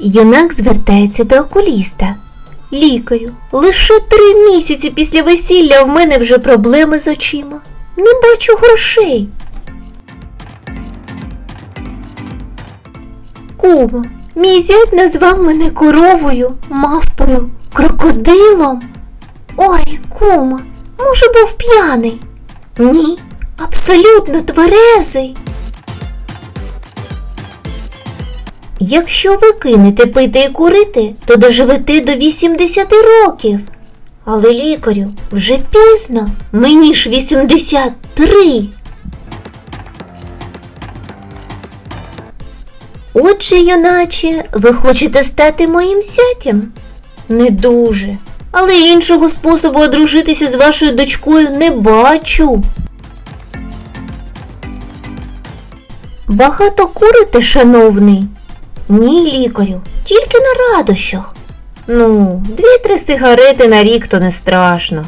Юнак звертається до окуліста. Лікарю, лише три місяці після весілля в мене вже проблеми з очима. Не бачу грошей. Кумо, мій зять назвав мене коровою, мавпою, крокодилом. Ой, кума, може, був п'яний? Ні, абсолютно тверезий. Якщо ви кинете пити і курити, то доживете до 80 років. Але лікарю, вже пізно, мені ж 83. Отже, юначе, ви хочете стати моїм зятям? Не дуже. Але іншого способу одружитися з вашою дочкою не бачу. Багато курите, шановний? Ні, лікарю, тільки на радощах. Ну, дві-три сигарети на рік то не страшно.